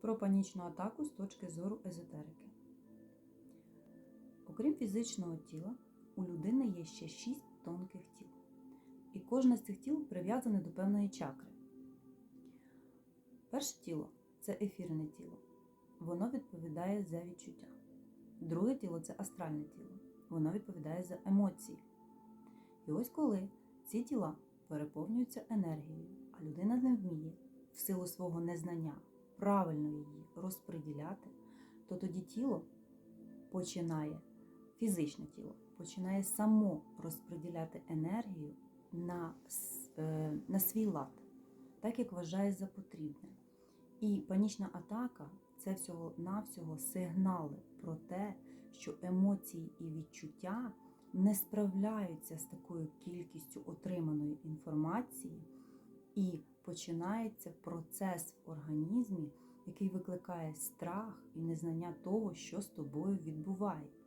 про панічну атаку з точки зору езотерики. Окрім фізичного тіла, у людини є ще шість тонких тіл. І кожне з цих тіл прив'язане до певної чакри. Перше тіло це ефірне тіло. Воно відповідає за відчуття. Друге тіло це астральне тіло. Воно відповідає за емоції. І ось коли ці тіла переповнюються енергією, а людина не вміє в силу свого незнання правильно її розподіляти, то тоді тіло починає, фізичне тіло починає само розподіляти енергію на, е, на свій лад, так як вважає за потрібне. І панічна атака це всього-навсього сигнали про те, що емоції і відчуття не справляються з такою кількістю отриманої інформації, і починається процес в організмі, який викликає страх і незнання того, що з тобою відбувається.